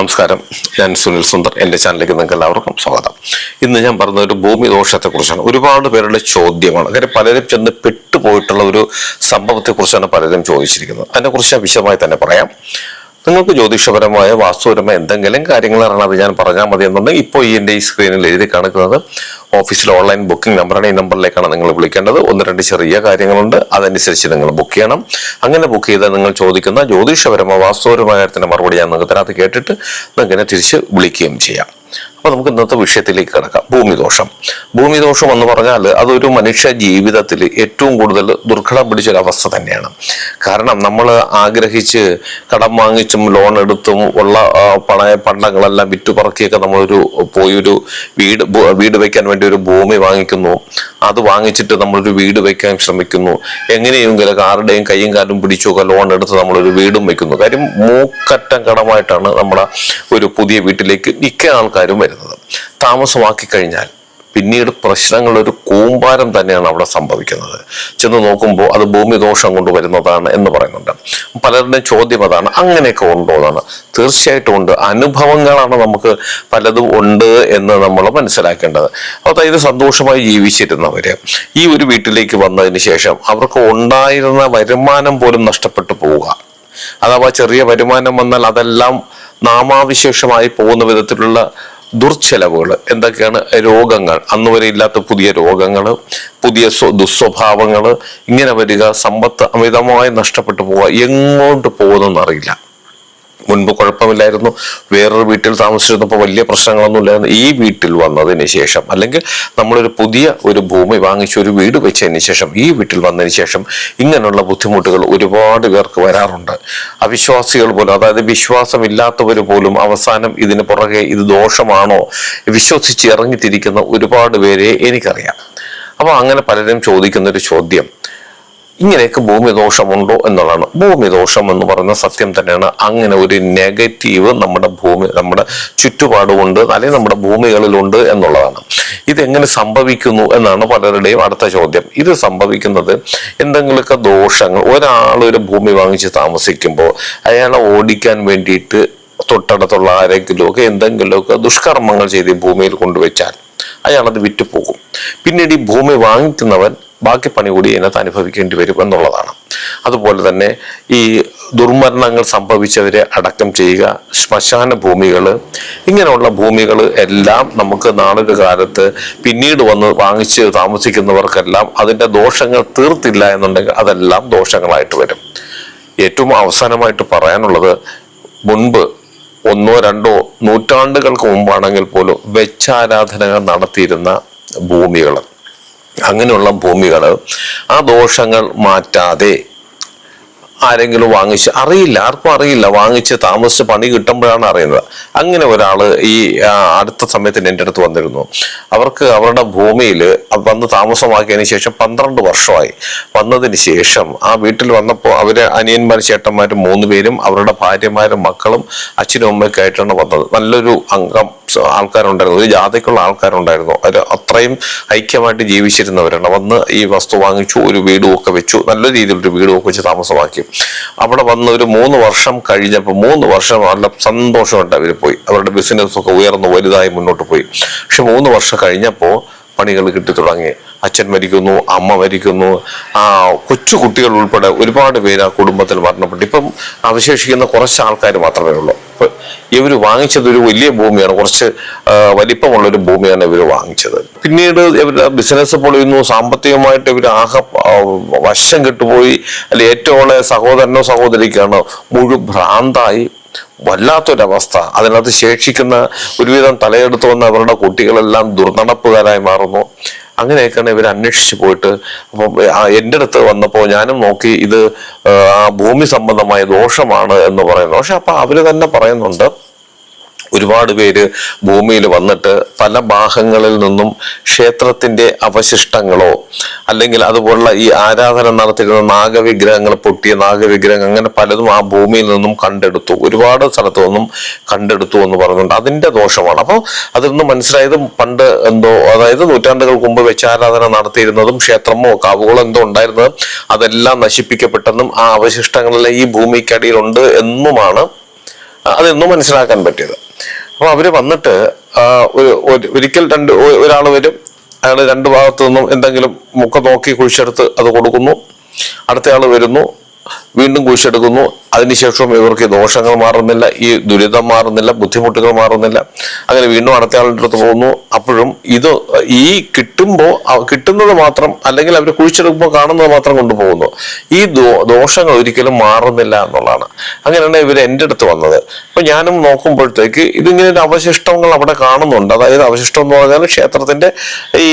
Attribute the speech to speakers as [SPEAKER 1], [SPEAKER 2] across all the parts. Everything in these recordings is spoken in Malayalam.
[SPEAKER 1] നമസ്കാരം. ഞാൻ സുനിൽ സുന്ദർ. എന്റെ ചാനലിലേക്ക് നിങ്ങൾക്ക് എല്ലാവർക്കും സ്വാഗതം. ഇന്ന് ഞാൻ പറഞ്ഞ ഒരു ഭൂമി ദോഷത്തെക്കുറിച്ചാണ്. ഒരുപാട് പേരുടെ ചോദ്യമാണ്. കാര്യം പലരും ചെന്ന് പെട്ടുപോയിട്ടുള്ള ഒരു സംഭവത്തെക്കുറിച്ചാണ് പലരും ചോദിച്ചിരിക്കുന്നത്. അതിനെക്കുറിച്ച് ഞാൻ വിശദമായി തന്നെ പറയാം. നിങ്ങൾക്ക് ജ്യോതിഷപരമായ വാസ്തുപരമായ എന്തെങ്കിലും കാര്യങ്ങൾ അറിയണം അത് ഞാൻ പറഞ്ഞാൽ മതി എന്നുണ്ടെങ്കിൽ ഇപ്പോൾ ഈ എന്റെ ഈ സ്ക്രീനിൽ എഴുതി കാണിക്കുന്നത് ഓഫീസിലെ ഓൺലൈൻ ബുക്കിംഗ് നമ്പറാണ് ഈ നമ്പറിലേക്കാണ് നിങ്ങൾ വിളിക്കേണ്ടത്. ഒന്ന് രണ്ട് ചെറിയ കാര്യങ്ങളുണ്ട്. അതനുസരിച്ച് നിങ്ങൾ ബുക്ക് ചെയ്യണം. അങ്ങനെ ബുക്ക് ചെയ്താൽ നിങ്ങൾ ചോദിക്കുന്ന ജ്യോതിഷപരമായ വാസ്തുപരമായ കാര്യത്തിന്റെ മറുപടി ഞാൻ നിങ്ങൾക്ക് അതിനകത്ത് കേട്ടിട്ട് നിങ്ങൾക്ക് എന്നെ തിരിച്ച് വിളിക്കുകയും ചെയ്യാം. അപ്പൊ നമുക്ക് ഇന്നത്തെ വിഷയത്തിലേക്ക് കിടക്കാം. ഭൂമിദോഷം. ഭൂമിദോഷം എന്ന് പറഞ്ഞാൽ അതൊരു മനുഷ്യ ജീവിതത്തിൽ ഏറ്റവും കൂടുതൽ ദുർഘടം പിടിച്ചൊരവസ്ഥ തന്നെയാണ്. കാരണം നമ്മൾ ആഗ്രഹിച്ച് കടം വാങ്ങിച്ചും ലോൺ എടുത്തും ഉള്ള പണയ പണ്ടങ്ങളെല്ലാം വിറ്റുപറക്കിയൊക്കെ നമ്മളൊരു പോയൊരു വീട് വീട് വയ്ക്കാൻ വേണ്ടി ഒരു ഭൂമി വാങ്ങിക്കുന്നു. അത് വാങ്ങിച്ചിട്ട് നമ്മളൊരു വീട് വയ്ക്കാൻ ശ്രമിക്കുന്നു. എങ്ങനെയെങ്കിലും ആരുടെയും കൈയും കാലും പിടിച്ചൊക്കെ ലോൺ എടുത്ത് നമ്മളൊരു വീടും വയ്ക്കുന്നു കാര്യം മൂക്കറ്റം കടമായിട്ടാണ് നമ്മുടെ ഒരു പുതിയ വീട്ടിലേക്ക് മിക്ക ആൾക്കാരും വരുന്നത്. താമസമാക്കി കഴിഞ്ഞാൽ പിന്നീട് പ്രശ്നങ്ങൾ ഒരു കൂമ്പാരം തന്നെയാണ് അവിടെ സംഭവിക്കുന്നത്. ചെന്ന് നോക്കുമ്പോൾ അത് ഭൂമി ദോഷം കൊണ്ട് വരുന്നതാണ് എന്ന് പറയുന്നുണ്ട്. പലരുടെയും ചോദ്യം അതാണ് അങ്ങനെയൊക്കെ ഉണ്ടോ എന്നാണ്. തീർച്ചയായിട്ടും ഉണ്ട്. അനുഭവങ്ങളാണ് നമുക്ക് പലതും ഉണ്ട് എന്ന് നമ്മൾ മനസ്സിലാക്കേണ്ടത്. അതായത് സന്തോഷമായി ജീവിച്ചിരുന്നവര് ഈ ഒരു വീട്ടിലേക്ക് വന്നതിന് ശേഷം അവർക്ക് ഉണ്ടായിരുന്ന വരുമാനം പോലും നഷ്ടപ്പെട്ടു പോവുക. അഥവാ ചെറിയ വരുമാനം വന്നാൽ അതെല്ലാം നാമാവിശേഷമായി പോകുന്ന വിധത്തിലുള്ള ദുർച്ചെലവുകൾ എന്തൊക്കെയാണ് രോഗങ്ങൾ അന്ന് വരെ ഇല്ലാത്ത പുതിയ രോഗങ്ങൾ പുതിയ സ്വ- ദുസ്വഭാവങ്ങൾ ഇങ്ങനെ വരിക സമ്പത്ത് അമിതമായി നഷ്ടപ്പെട്ടു പോവുക എങ്ങോട്ട് പോകുന്നെന്ന് അറിയില്ല. മുൻപ് കുഴപ്പമില്ലായിരുന്നു. വേറൊരു വീട്ടിൽ താമസിച്ചിരുന്നപ്പോൾ വലിയ പ്രശ്നങ്ങളൊന്നും ഇല്ലായിരുന്നു ഈ വീട്ടിൽ വന്നതിന് ശേഷം അല്ലെങ്കിൽ നമ്മളൊരു പുതിയ ഒരു ഭൂമി വാങ്ങിച്ച് ഒരു വീട് വെച്ചതിന് ശേഷം ഈ വീട്ടിൽ വന്നതിന് ശേഷം ഇങ്ങനെയുള്ള ബുദ്ധിമുട്ടുകൾ ഒരുപാട് പേർക്ക് വരാറുണ്ട്. അവിശ്വാസികൾ പോലും അതായത് വിശ്വാസമില്ലാത്തവർ പോലും അവസാനം ഇതിന് പുറകെ ഇത് ദോഷമാണോ വിശ്വസിച്ച് ഇറങ്ങിത്തിരിക്കുന്ന ഒരുപാട് പേരെ എനിക്കറിയാം. അപ്പോൾ അങ്ങനെ പലരും ചോദിക്കുന്ന ഒരു ചോദ്യം ഇങ്ങനെയൊക്കെ ഭൂമി ദോഷമുണ്ടോ എന്നുള്ളതാണ്. ഭൂമി ദോഷം എന്ന് പറയുന്ന സത്യം തന്നെയാണ്. അങ്ങനെ ഒരു നെഗറ്റീവ് നമ്മുടെ ഭൂമി നമ്മുടെ ചുറ്റുപാടുമുണ്ട് അല്ലെങ്കിൽ നമ്മുടെ ഭൂമികളിലുണ്ട് എന്നുള്ളതാണ്. ഇതെങ്ങനെ സംഭവിക്കുന്നു എന്നാണ് പലരുടെയും അടുത്ത ചോദ്യം. ഇത് സംഭവിക്കുന്നത് എന്തെങ്കിലുമൊക്കെ ദോഷങ്ങൾ ഒരാൾ ഒരു ഭൂമി വാങ്ങിച്ച് താമസിക്കുമ്പോൾ അയാളെ ഓടിക്കാൻ വേണ്ടിയിട്ട് തൊട്ടടുത്തുള്ള ആരെങ്കിലുമൊക്കെ എന്തെങ്കിലുമൊക്കെ ദുഷ്കർമ്മങ്ങൾ ചെയ്ത് ഭൂമിയിൽ കൊണ്ടുവച്ചാൽ അയാളത് വിറ്റുപോകും. പിന്നീട് ഈ ഭൂമി വാങ്ങിക്കുന്നവൻ ബാക്കി പണി കൂടി ഇതിനകത്ത് അനുഭവിക്കേണ്ടി വരും എന്നുള്ളതാണ്. അതുപോലെ തന്നെ ഈ ദുർമരണങ്ങൾ സംഭവിച്ചവരെ അടക്കം ചെയ്യുക ശ്മശാന ഭൂമികൾ ഇങ്ങനെയുള്ള ഭൂമികൾ എല്ലാം നമുക്ക് നാളൊരു കാലത്ത് പിന്നീട് വന്ന് വാങ്ങിച്ച് താമസിക്കുന്നവർക്കെല്ലാം അതിന്റെ ദോഷങ്ങൾ തീർത്തില്ല എന്നുണ്ടെങ്കിൽ അതെല്ലാം ദോഷങ്ങളായിട്ട് വരും. ഏറ്റവും അവസാനമായിട്ട് പറയാനുള്ളത് മുൻപ് ഒന്നോ രണ്ടോ നൂറ്റാണ്ടുകൾക്ക് മുമ്പാണെങ്കിൽ പോലും വെച്ചാരാധനകൾ നടത്തിയിരുന്ന ഭൂമികൾ. അങ്ങനെയുള്ള ഭൂമികൾ ആ ദോഷങ്ങൾ മാറ്റാതെ ആരെങ്കിലും വാങ്ങിച്ച് അറിയില്ല ആർക്കും അറിയില്ല. വാങ്ങിച്ച് താമസിച്ച് പണി കിട്ടുമ്പോഴാണ് അറിയുന്നത്. അങ്ങനെ ഒരാൾ ഈ അടുത്ത സമയത്തിന് എന്റെ അടുത്ത് വന്നിരുന്നു. അവർക്ക് അവരുടെ ഭൂമിയിൽ വന്ന് താമസമാക്കിയതിന് ശേഷം പന്ത്രണ്ട് വർഷമായി. വന്നതിന് ശേഷം ആ വീട്ടിൽ വന്നപ്പോൾ അവർ അനിയന്മാരും ചേട്ടന്മാരും മൂന്ന് പേരും അവരുടെ ഭാര്യമാരും മക്കളും അച്ഛനും അമ്മയൊക്കെ ആയിട്ടാണ് വന്നത്. നല്ലൊരു അംഗം ആൾക്കാരുണ്ടായിരുന്നു. ഒരു ജാതിക്കുള്ള ആൾക്കാരുണ്ടായിരുന്നു. അവർ അത്രയും ഐക്യമായിട്ട് ജീവിച്ചിരുന്നവരാണ്. വന്ന് ഈ വസ്തു വാങ്ങിച്ചു ഒരു വീടും ഒക്കെ വെച്ചു. നല്ല രീതിയിൽ ഒരു വീടും ഒക്കെ വെച്ച് താമസമാക്കി. അവിടെ വന്ന് ഒരു മൂന്ന് വർഷം കഴിഞ്ഞപ്പോൾ മൂന്ന് വർഷം നല്ല സന്തോഷമായിട്ട് അവർ പോയി. അവരുടെ ബിസിനസ് ഒക്കെ ഉയർന്നു വലുതായി മുന്നോട്ട് പോയി. പക്ഷെ മൂന്ന് വർഷം കഴിഞ്ഞപ്പോൾ പണികൾ കിട്ടി തുടങ്ങി. അച്ഛൻ മരിക്കുന്നു അമ്മ മരിക്കുന്നു ആ കൊച്ചു കുട്ടികൾ ഉൾപ്പെടെ ഒരുപാട് പേര് ആ കുടുംബത്തിൽ മരണപ്പെട്ടു. ഇപ്പം അവശേഷിക്കുന്ന കുറച്ച് ആൾക്കാർ മാത്രമേ ഉള്ളൂ. ഇവർ വാങ്ങിച്ചത് ഒരു വലിയ ഭൂമിയാണ്. കുറച്ച് വലിപ്പമുള്ള ഒരു ഭൂമിയാണ് ഇവർ വാങ്ങിച്ചത്. പിന്നീട് ഇവരുടെ ബിസിനസ് പൊളിയുന്നു സാമ്പത്തികമായിട്ട് ഇവർ ആകെ ആ, വശം കെട്ടുപോയി. അല്ലെ ഏറ്റവും സഹോദരനോ സഹോദരിക്കാണ് മുഴു ഭ്രാന്തായി. വല്ലാത്തൊരവസ്ഥ. അതിനകത്ത് ശേഷിക്കുന്ന ഒരുവിധം തലയെടുത്ത് വന്ന അവരുടെ കുട്ടികളെല്ലാം ദുർനടപ്പുകാരായി മാറുന്നു. അങ്ങനെയൊക്കെയാണ് ഇവർ അന്വേഷിച്ചു പോയിട്ട് അപ്പം എന്റെ അടുത്ത് വന്നപ്പോൾ ഞാനും നോക്കി ഇത് ആ ഭൂമി സംബന്ധമായ ദോഷമാണ് എന്ന് പറയുന്നു പക്ഷെ അപ്പൊ അവർ തന്നെ പറയുന്നുണ്ട് ഒരുപാട് പേര് ഭൂമിയിൽ വന്നിട്ട് പല ഭാഗങ്ങളിൽ നിന്നും ക്ഷേത്രത്തിന്റെ അവശിഷ്ടങ്ങളോ അല്ലെങ്കിൽ അതുപോലുള്ള ഈ ആരാധന നടത്തിയിരുന്ന നാഗവിഗ്രഹങ്ങൾ പൊട്ടിയ നാഗവിഗ്രഹങ്ങൾ അങ്ങനെ പലതും ആ ഭൂമിയിൽ നിന്നും കണ്ടെടുത്തു. ഒരുപാട് സ്ഥലത്തു നിന്നും കണ്ടെടുത്തു എന്ന് പറഞ്ഞുകൊണ്ട് അതിന്റെ ദോഷമാണ്. അപ്പോൾ അതിൽ നിന്ന് മനസ്സിലായത് പണ്ട് എന്തോ അതായത് നൂറ്റാണ്ടുകൾക്ക് മുമ്പ് വെച്ചാരാധന നടത്തിയിരുന്നതും ക്ഷേത്രമോ കാവുകളോ എന്തോ ഉണ്ടായിരുന്നത് അതെല്ലാം നശിപ്പിക്കപ്പെട്ടെന്നും ആ അവശിഷ്ടങ്ങളെല്ലാം ഈ ഭൂമിക്കടിയിലുണ്ട് എന്നുമാണ് അതെന്നും മനസ്സിലാക്കാൻ പറ്റിയത്. അപ്പൊ അവർ വന്നിട്ട് ഒരു ഒരു- ഒരിക്കൽ രണ്ട് ഒരാൾ വരും അയാൾ രണ്ട് ഭാഗത്തു നിന്നും എന്തെങ്കിലും മുഖം നോക്കി കുഴിച്ചെടുത്ത് അത് കൊടുക്കുന്നു. അടുത്തയാൾ വരുന്നു. വീണ്ടും കുഴിച്ചെടുക്കുന്നു. അതിനുശേഷവും ഇവർക്ക് ദോഷങ്ങൾ മാറുന്നില്ല ഈ ദുരിതം മാറുന്നില്ല ബുദ്ധിമുട്ടുകൾ മാറുന്നില്ല. അങ്ങനെ വീണ്ടും അടുത്ത ആളുടെ അടുത്ത് പോകുന്നു. അപ്പോഴും ഇത് ഈ കിട്ടുമ്പോൾ കിട്ടുന്നത് മാത്രം അല്ലെങ്കിൽ അവർ കുഴിച്ചെടുക്കുമ്പോൾ കാണുന്നത് മാത്രം കൊണ്ടുപോകുന്നു. ഈ ദോഷങ്ങൾ ഒരിക്കലും മാറുന്നില്ല എന്നുള്ളതാണ്. അങ്ങനെയാണ് ഇവർ എന്റെ അടുത്ത് വന്നത്. അപ്പൊ ഞാനും നോക്കുമ്പോഴത്തേക്ക് ഇതിങ്ങനെ ഒരു അവശിഷ്ടങ്ങൾ അവിടെ കാണുന്നുണ്ട്. അതായത് അവശിഷ്ടം എന്ന് പറഞ്ഞാൽ ക്ഷേത്രത്തിന്റെ ഈ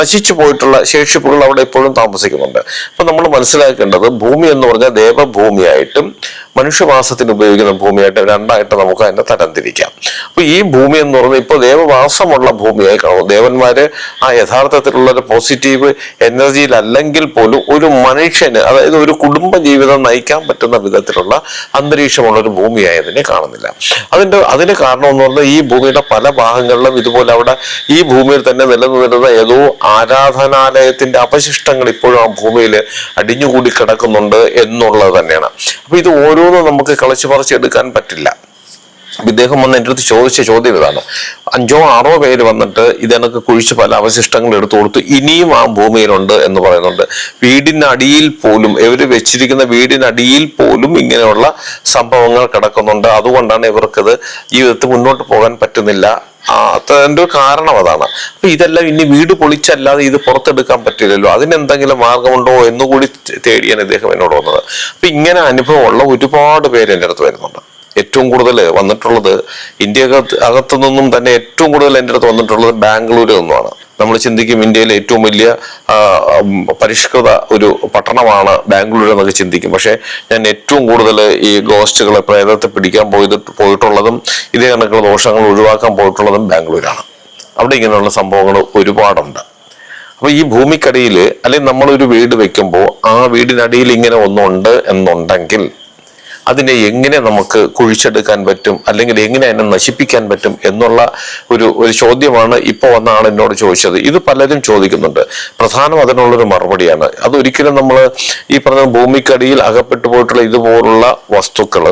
[SPEAKER 1] നശിച്ചു പോയിട്ടുള്ള ശേഷിപ്പുകൾ അവിടെ ഇപ്പോഴും താമസിക്കുന്നുണ്ട്. അപ്പൊ നമ്മൾ മനസ്സിലാക്കേണ്ടത് ഭൂമി എന്ന് പറഞ്ഞാൽ ദേവഭൂമിയായിട്ടും മനുഷ്യവാസത്തിന് ഉപയോഗിക്കുന്ന ഭൂമിയായിട്ട് രണ്ടായിട്ട് നമുക്ക് അതിനെ തരംതിരിക്കാം അപ്പൊ ഈ ഭൂമി എന്ന് പറഞ്ഞാൽ ഇപ്പോൾ ദേവവാസമുള്ള ഭൂമിയായി കാണും ദേവന്മാര് ആ യഥാർത്ഥത്തിലുള്ള ഒരു പോസിറ്റീവ് എനർജിയിലല്ലെങ്കിൽ പോലും ഒരു മനുഷ്യന് അതായത് ഒരു കുടുംബ ജീവിതം നയിക്കാൻ പറ്റുന്ന വിധത്തിലുള്ള അന്തരീക്ഷമുള്ള ഒരു ഭൂമിയായി അതിനെ കാണുന്നില്ല. അതിന്റെ അതിന് കാരണം എന്ന് പറഞ്ഞാൽ ഈ ഭൂമിയുടെ പല ഭാഗങ്ങളിലും ഇതുപോലെ അവിടെ ഈ ഭൂമിയിൽ തന്നെ നിലനിന്നിരുന്ന ഏതോ ആരാധനാലയത്തിന്റെ അവശിഷ്ടങ്ങൾ ഇപ്പോഴും ആ ഭൂമിയിൽ അടിഞ്ഞുകൂടി കിടക്കുന്നുണ്ട് എന്നുള്ളത് തന്നെയാണ്. അപ്പൊ ഇത് ഓരോന്നും നമുക്ക് കളിച്ചു പറിച്ചെടുക്കാൻ പറ്റില്ല. ഇദ്ദേഹം വന്ന് എന്റെ അടുത്ത് ചോദിച്ച ചോദ്യം ഇതാണ്. അഞ്ചോ ആറോ പേര് വന്നിട്ട് ഇതെനക്ക് കുഴിച്ച് പല അവശിഷ്ടങ്ങൾ എടുത്തു കൊടുത്തു ഇനിയും ആ ഭൂമിയിലുണ്ട് എന്ന് പറയുന്നുണ്ട്. വീടിനടിയിൽ പോലും ഇവർ വെച്ചിരിക്കുന്ന വീടിനടിയിൽ പോലും ഇങ്ങനെയുള്ള സംഭവങ്ങൾ കിടക്കുന്നുണ്ട്. അതുകൊണ്ടാണ് ഇവർക്കത് ജീവിതത്തിൽ മുന്നോട്ട് പോകാൻ പറ്റുന്നില്ല. അതിന്റെ കാരണം അതാണ്. അപ്പൊ ഇതെല്ലാം ഇനി വീട് പൊളിച്ചല്ലാതെ ഇത് പുറത്തെടുക്കാൻ പറ്റില്ലല്ലോ. അതിനെന്തെങ്കിലും മാർഗമുണ്ടോ എന്നുകൂടി തേടിയാണ് ഇദ്ദേഹം എന്നോട് വന്നത്. അപ്പൊ ഇങ്ങനെ അനുഭവമുള്ള ഒരുപാട് പേര് എന്റെ അടുത്ത് വരുന്നുണ്ട്. ഏറ്റവും കൂടുതൽ വന്നിട്ടുള്ളത് ഇന്ത്യ അകത്ത് നിന്നും തന്നെ ഏറ്റവും കൂടുതൽ എന്റെ അടുത്ത് വന്നിട്ടുള്ളത് ബാംഗ്ലൂരിൽ നിന്നുമാണ് നമ്മൾ ചിന്തിക്കും ഇന്ത്യയിലെ ഏറ്റവും വലിയ പരിഷ്കൃത ഒരു പട്ടണമാണ് ബാംഗ്ലൂർ എന്നൊക്കെ ചിന്തിക്കും. പക്ഷേ ഞാൻ ഏറ്റവും കൂടുതൽ ഈ ഗോസ്റ്റുകളെ പ്രേതത്തെ പിടിക്കാൻ പോയത് പോയിട്ടുള്ളതും ഇതേ കണക്കുള്ള ദോഷങ്ങൾ ഒഴിവാക്കാൻ പോയിട്ടുള്ളതും ബാംഗ്ലൂരാണ്. അവിടെ ഇങ്ങനെയുള്ള സംഭവങ്ങൾ ഒരുപാടുണ്ട്. അപ്പൊ ഈ ഭൂമിക്കടിയിൽ അല്ലെങ്കിൽ നമ്മളൊരു വീട് വെക്കുമ്പോൾ ആ വീടിനടിയിൽ ഇങ്ങനെ ഒന്നുണ്ട് എന്നുണ്ടെങ്കിൽ അതിനെ എങ്ങനെ നമുക്ക് കുഴിച്ചെടുക്കാൻ പറ്റും? അല്ലെങ്കിൽ എങ്ങനെ അതിനെ നശിപ്പിക്കാൻ പറ്റും? എന്നുള്ള ഒരു ഒരു ചോദ്യമാണ് ഇപ്പോൾ വന്ന ആൾ എന്നോട് ചോദിച്ചത്. ഇത് പലരും ചോദിക്കുന്നുണ്ട്. പ്രധാനം അതിനുള്ളൊരു മറുപടിയാണ്. അതൊരിക്കലും നമ്മൾ ഈ പറഞ്ഞ ഭൂമിക്കടിയിൽ അകപ്പെട്ടു പോയിട്ടുള്ള ഇതുപോലുള്ള വസ്തുക്കൾ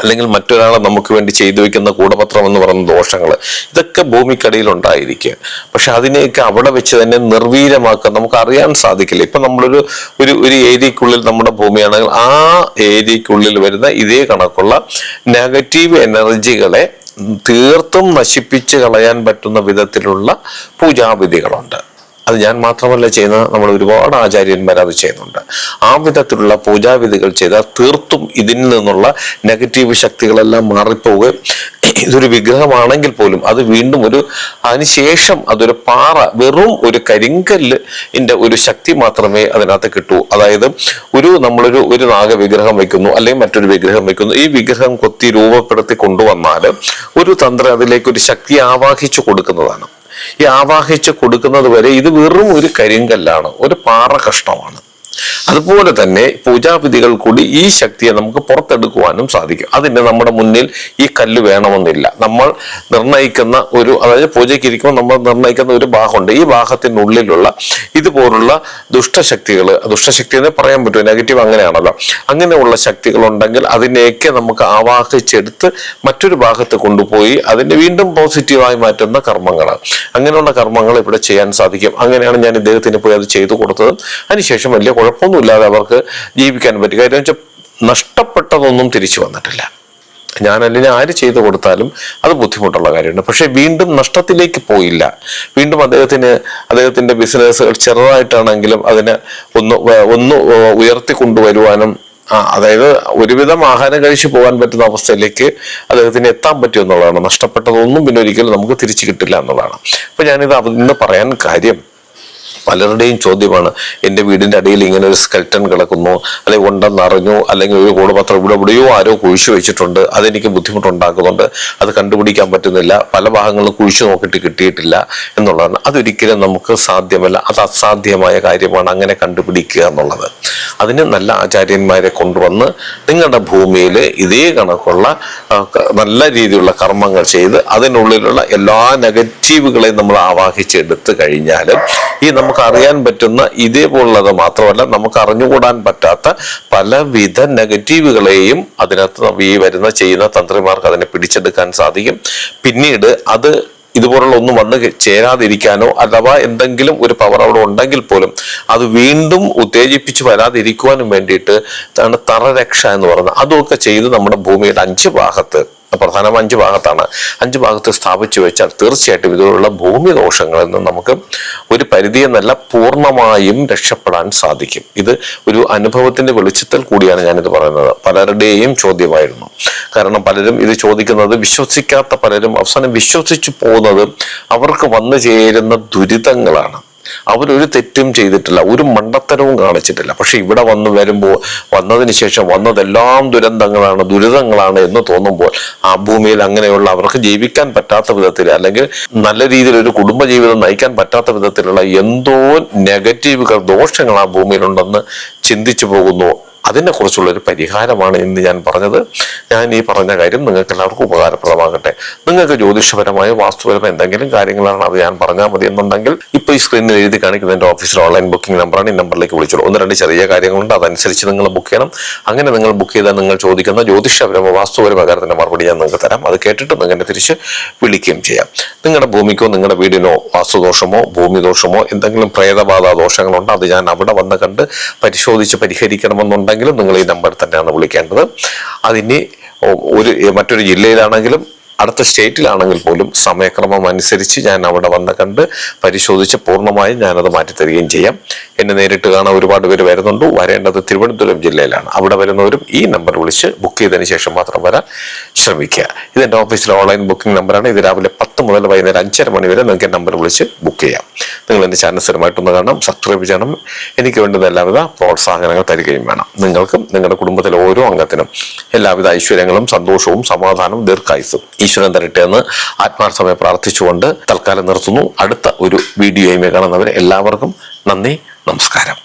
[SPEAKER 1] അല്ലെങ്കിൽ മറ്റൊരാളെ നമുക്ക് വേണ്ടി ചെയ്തു വെക്കുന്ന കൂടപത്രം എന്ന് പറയുന്ന ദോഷങ്ങൾ ഇതൊക്കെ ഭൂമിക്കടിയിൽ ഉണ്ടായിരിക്കുക പക്ഷെ അതിനെയൊക്കെ അവിടെ വെച്ച് തന്നെ നിർവീര്യമാക്കാൻ നമുക്ക് അറിയാൻ സാധിക്കില്ല. ഇപ്പൊ നമ്മളൊരു ഒരു ഒരു ഏരിയക്കുള്ളിൽ നമ്മുടെ ഭൂമിയാണെങ്കിൽ ആ ഏരിയക്കുള്ളിൽ വരുന്ന ഇതേ കണക്കുള്ള നെഗറ്റീവ് എനർജികളെ തീർത്തും നശിപ്പിച്ച് കളയാൻ പറ്റുന്ന വിധത്തിലുള്ള പൂജാവിധികളുണ്ട്. അത് ഞാൻ മാത്രമല്ല ചെയ്യുന്നത്. നമ്മൾ ഒരുപാട് ആചാര്യന്മാർ അത് ചെയ്യുന്നുണ്ട്. ആ വിധത്തിലുള്ള പൂജാവിധികൾ ചെയ്താൽ തീർത്തും ഇതിൽ നിന്നുള്ള നെഗറ്റീവ് ശക്തികളെല്ലാം മാറിപ്പോവുകയും ഇതൊരു വിഗ്രഹമാണെങ്കിൽ പോലും അത് വീണ്ടും ഒരു അതിനുശേഷം അതൊരു പാറ വെറും ഒരു കരിങ്കല്ല് ഇന്റെ ഒരു ശക്തി മാത്രമേ അതിനകത്ത് കിട്ടൂ. അതായത് ഒരു നമ്മളൊരു ഒരു നാഗ വിഗ്രഹം വെക്കുന്നു അല്ലെങ്കിൽ മറ്റൊരു വിഗ്രഹം വെക്കുന്നു ഈ വിഗ്രഹം കൊത്തി രൂപപ്പെടുത്തി കൊണ്ടുവന്നാൽ ഒരു തന്ത്രം അതിലേക്ക് ഒരു ശക്തി ആവാഹിച്ചു കൊടുക്കുന്നതാണ്. ഈ ആവാഹിച്ച് കൊടുക്കുന്നത് വരെ ഇത് വെറും ഒരു കരിങ്കല്ലാണ് ഒരു പാറ കഷ്ണമാണ്. അതുപോലെ തന്നെ പൂജാവിധികൾ കൂടി ഈ ശക്തിയെ നമുക്ക് പുറത്തെടുക്കുവാനും സാധിക്കും. അതിന് നമ്മുടെ മുന്നിൽ ഈ കല്ല് വേണമെന്നില്ല. നമ്മൾ നിർണയിക്കുന്ന ഒരു അതായത് പൂജയ്ക്ക് ഇരിക്കുമ്പോൾ നമ്മൾ നിർണയിക്കുന്ന ഒരു ഭാഗമുണ്ട്. ഈ ഭാഗത്തിനുള്ളിലുള്ള ഇതുപോലുള്ള ദുഷ്ടശക്തികൾ ദുഷ്ടശക്തി എന്ന് പറയാൻ പറ്റുമോ? നെഗറ്റീവ് അങ്ങനെയാണല്ലോ. അങ്ങനെയുള്ള ശക്തികൾ ഉണ്ടെങ്കിൽ അതിനെയൊക്കെ നമുക്ക് ആവാഹിച്ചെടുത്ത് മറ്റൊരു ഭാഗത്ത് കൊണ്ടുപോയി അതിനെ വീണ്ടും പോസിറ്റീവായി മാറ്റുന്ന കർമ്മങ്ങൾ അങ്ങനെയുള്ള കർമ്മങ്ങൾ ഇവിടെ ചെയ്യാൻ സാധിക്കും. അങ്ങനെയാണ് ഞാൻ ഇദ്ദേഹത്തിന് പോയി അത് ചെയ്തു കൊടുത്തത്. അതിനുശേഷം വലിയ കുഴപ്പമൊന്നുമില്ലാതെ അവർക്ക് ജീവിക്കാൻ പറ്റും. കാര്യം വെച്ചാൽ നഷ്ടപ്പെട്ടതൊന്നും തിരിച്ചു വന്നിട്ടില്ല. ഞാൻ അല്ലെങ്കിൽ ആര് ചെയ്തു കൊടുത്താലും അത് ബുദ്ധിമുട്ടുള്ള കാര്യമാണ്. പക്ഷെ വീണ്ടും നഷ്ടത്തിലേക്ക് പോയില്ല. വീണ്ടും അദ്ദേഹത്തിന് അദ്ദേഹത്തിന്റെ ബിസിനസ്സുകൾ ചെറുതായിട്ടാണെങ്കിലും അതിനെ ഒന്ന് ഒന്ന് ഉയർത്തി കൊണ്ടുവരുവാനും അതായത് ഒരുവിധം ആഹാരം കഴിച്ചു പോകാൻ പറ്റുന്ന അവസ്ഥയിലേക്ക് അദ്ദേഹത്തിന് എത്താൻ പറ്റും എന്നുള്ളതാണ്. നഷ്ടപ്പെട്ടതൊന്നും പിന്നെ ഒരിക്കലും നമുക്ക് തിരിച്ചു കിട്ടില്ല എന്നുള്ളതാണ്. അപ്പൊ ഞാനിത് ഇന്ന് പറയാൻ കാര്യം പലരുടെയും ചോദ്യമാണ് എന്റെ വീടിന്റെ അടിയിൽ ഇങ്ങനെ ഒരു സ്കെൽട്ടൺ കിടക്കുന്നു അല്ലെങ്കിൽ ഉണ്ടെന്ന് അറിഞ്ഞു അല്ലെങ്കിൽ ഒരു കൂടപത്രം ഇവിടെ എവിടെയോ ആരോ കുഴിച്ചു വെച്ചിട്ടുണ്ട് അതെനിക്ക് ബുദ്ധിമുട്ടുണ്ടാക്കുന്നുണ്ട് അത് കണ്ടുപിടിക്കാൻ പറ്റുന്നില്ല പല ഭാഗങ്ങളും കുഴിച്ചു നോക്കിയിട്ട് കിട്ടിയിട്ടില്ല എന്നുള്ളതാണ്. അതൊരിക്കലും നമുക്ക് സാധ്യമല്ല അത് അസാധ്യമായ കാര്യമാണ് അങ്ങനെ കണ്ടുപിടിക്കുക എന്നുള്ളത്. അതിന് നല്ല ആചാര്യന്മാരെ കൊണ്ടുവന്ന് നിങ്ങളുടെ ഭൂമിയിൽ ഇതേ കണക്കുള്ള നല്ല രീതിയിലുള്ള കർമ്മങ്ങൾ ചെയ്ത് അതിനുള്ളിലുള്ള എല്ലാ നെഗറ്റീവുകളെയും നമ്മൾ ആവാഹിച്ചെടുത്ത് കഴിഞ്ഞാൽ ഈ നമുക്ക് അറിയാൻ പറ്റുന്ന ഇതേപോലുള്ളത് മാത്രമല്ല നമുക്ക് അറിഞ്ഞുകൂടാൻ പറ്റാത്ത പലവിധ നെഗറ്റീവുകളെയും അതിനകത്ത് ഈ വരുന്ന ചെയ്യുന്ന തന്ത്രിമാർക്ക് അതിനെ പിടിച്ചെടുക്കാൻ സാധിക്കും. പിന്നീട് അത് ഇതുപോലുള്ള ഒന്നും വന്ന് ചേരാതിരിക്കാനോ അഥവാ എന്തെങ്കിലും ഒരു പവർ അവിടെ ഉണ്ടെങ്കിൽ പോലും അത് വീണ്ടും ഉത്തേജിപ്പിച്ച് വരാതിരിക്കുവാനും വേണ്ടിയിട്ട് തറരക്ഷ എന്ന് പറയുന്നത്. അതൊക്കെ ചെയ്ത് നമ്മുടെ ഭൂമിയുടെ അഞ്ച് ഭാഗത്ത് പ്രധാനം അഞ്ച് ഭാഗത്താണ്. അഞ്ച് ഭാഗത്ത് സ്ഥാപിച്ചു വെച്ചാൽ തീർച്ചയായിട്ടും ഇതിലുള്ള ഭൂമി ദോഷങ്ങളിൽ നിന്ന് നമുക്ക് ഒരു പരിധി എന്നല്ല പൂർണമായും രക്ഷപ്പെടാൻ സാധിക്കും. ഇത് ഒരു അനുഭവത്തിന്റെ വെളിച്ചത്തിൽ കൂടിയാണ് ഞാനിത് പറയുന്നത്. പലരുടെയും ചോദ്യമായിരുന്നു. കാരണം പലരും ഇത് ചോദിക്കുന്നത് വിശ്വസിക്കാത്ത പലരും അവസാനം വിശ്വസിച്ചു പോകുന്നത് അവർക്ക് വന്നു ചേരുന്ന ദുരിതങ്ങളാണ്. അവരൊരു തെറ്റും ചെയ്തിട്ടില്ല ഒരു മണ്ടത്തരവും കാണിച്ചിട്ടില്ല. പക്ഷെ ഇവിടെ വന്ന് വരുമ്പോൾ വന്നതിന് ശേഷം വന്നതെല്ലാം ദുരന്തങ്ങളാണ് ദുരിതങ്ങളാണ് എന്ന് തോന്നുമ്പോൾ ആ ഭൂമിയിൽ അങ്ങനെയുള്ള അവർക്ക് ജീവിക്കാൻ പറ്റാത്ത വിധത്തിൽ അല്ലെങ്കിൽ നല്ല രീതിയിൽ ഒരു കുടുംബജീവിതം നയിക്കാൻ പറ്റാത്ത വിധത്തിലുള്ള എന്തോ നെഗറ്റീവുകൾ ദോഷങ്ങൾ ആ ഭൂമിയിലുണ്ടെന്ന് ചിന്തിച്ചു പോകുന്നു. അതിനെ കുറിച്ചുള്ള ഒരു പരിഹാരമാണ് ഇന്ന് ഞാൻ പറഞ്ഞത്. ഞാൻ ഈ പറഞ്ഞ കാര്യം നിങ്ങൾക്ക് എല്ലാവർക്കും ഉപകാരപ്രദമാകട്ടെ. നിങ്ങൾക്ക് ജ്യോതിഷപരമായ വാസ്തുപരമായ എന്തെങ്കിലും കാര്യങ്ങളാണ് അത് ഞാൻ പറഞ്ഞാൽ മതി എന്നുണ്ടെങ്കിൽ ഇപ്പോൾ ഈ സ്ക്രീനിൽ എഴുതി കാണിക്കുന്ന എന്റെ ഓഫീസിൽ ഓൺലൈൻ ബുക്കിംഗ് നമ്പറാണ് ഈ നമ്പറിലേക്ക് വിളിച്ചോളൂ. ഒന്ന് രണ്ട് ചെറിയ കാര്യങ്ങളുണ്ട്. അതനുസരിച്ച് നിങ്ങൾ ബുക്ക് ചെയ്യണം. അങ്ങനെ നിങ്ങൾ ബുക്ക് ചെയ്താൽ നിങ്ങൾ ചോദിക്കുന്ന ജ്യോതിഷപരമോ വാസ്തുപരമോ കാര്യത്തിന്റെ മറുപടി ഞാൻ നിങ്ങൾക്ക് തരാം. അത് കേട്ടിട്ട് നിങ്ങളെ തിരിച്ച് വിളിക്കുകയും ചെയ്യാം. നിങ്ങളുടെ ഭൂമിക്കോ നിങ്ങളുടെ വീടിനോ വാസ്തുദോഷമോ ഭൂമി ദോഷമോ എന്തെങ്കിലും പ്രേതബാധ ദോഷങ്ങളുണ്ടോ അത് ഞാൻ അവിടെ വന്ന് കണ്ട് പരിശോധിച്ച് പരിഹരിക്കണമെന്നുണ്ടെങ്കിലും നിങ്ങൾ ഈ നമ്പർ തന്നെയാണ് വിളിക്കേണ്ടത്. അതിനി ഒരു മറ്റൊരു ജില്ലയിലാണെങ്കിലും അടുത്ത സ്റ്റേറ്റിലാണെങ്കിൽ പോലും സമയക്രമം അനുസരിച്ച് ഞാൻ അവിടെ വന്ന് കണ്ട് പരിശോധിച്ച് പൂർണമായും ഞാനത് മാറ്റിത്തരികയും ചെയ്യാം. എന്നെ നേരിട്ട് കാണാൻ ഒരുപാട് പേര് വരുന്നുണ്ട്. വരേണ്ടത് തിരുവനന്തപുരം ജില്ലയിലാണ്. അവിടെ വരുന്നവരും ഈ നമ്പർ വിളിച്ച് ബുക്ക് ചെയ്തതിന് ശേഷം മാത്രം വരാൻ ശ്രമിക്കുക. ഇത് എന്റെ ഓഫീസിലെ ഓൺലൈൻ ബുക്കിംഗ് നമ്പറാണ് ഇത് രാവിലെ പത്ത് മുതൽ വൈകുന്നേരം അഞ്ചര മണി വരെ നിങ്ങൾക്ക് നമ്പർ വിളിച്ച് ബുക്ക് ചെയ്യാം. നിങ്ങൾ എന്റെ ചാനൽ സ്ഥിരമായിട്ടൊന്ന് കാണണം സബ്സ്ക്രൈബ് ചെയ്യണം. എനിക്ക് വേണ്ടുന്ന എല്ലാവിധ പ്രോത്സാഹനങ്ങൾ തരികയും വേണം. നിങ്ങൾക്കും നിങ്ങളുടെ കുടുംബത്തിലെ ഓരോ അംഗത്തിനും എല്ലാവിധ ഐശ്വര്യങ്ങളും സന്തോഷവും സമാധാനവും ദീർഘായുസും ഈശ്വരൻ തരട്ടെ എന്ന് ആത്മാർത്ഥമായി പ്രാർത്ഥിച്ചുകൊണ്ട് തൽക്കാലം നിർത്തുന്നു. അടുത്ത ഒരു വീഡിയോയുമേ കാണുന്നവരെ എല്ലാവർക്കും നന്ദി നമസ്കാരം.